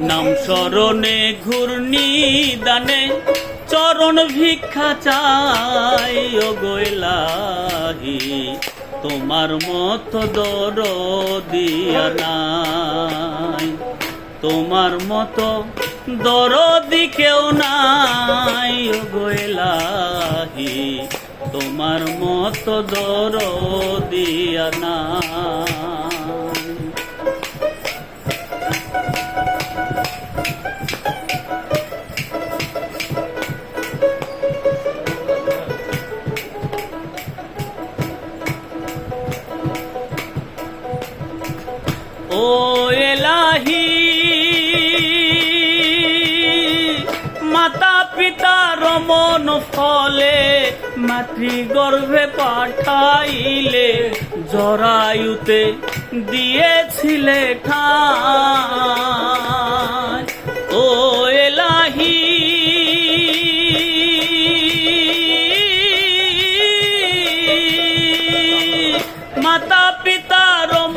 নাম স্মরণে ঘূর্ণি দানে, চরণ ভিক্ষা চাই ও গৈলাহি তোমার মত দর দিয়া নাই। তোমার মতো দরদি কেউ নাই ও গৈলাহি তোমার মত দর দিয়া নাই। ও এলাহি মাতা পিতার মন ফলে মাতৃ গর্ভে পাঠাইলে জরায়ুতে দিয়েছিলে ঠাই।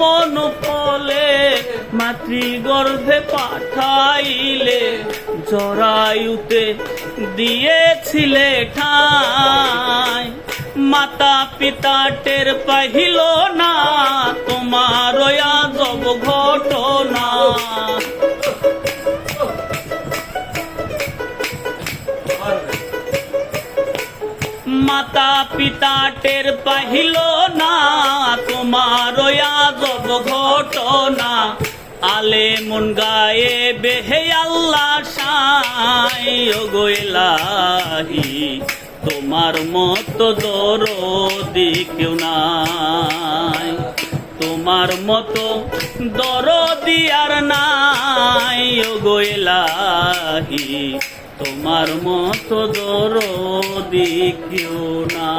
মন ফলে মাতৃগর্ভে পাঠাইলে, জরায়ুতে দিয়েছিলে ঠাই। মাতা পিতা টের পাহিল না, তোমার আজব ঘটনা। মাতা পিতা টের পাহিল না ঘটনা, আলে মন গায়ে বেহে আল্লাহ সাই তোমার মতো দরদি কেউ নাই। তোমার মতো দরদি আর নাই গৈলাহি তোমার মতো দরদি কেউ না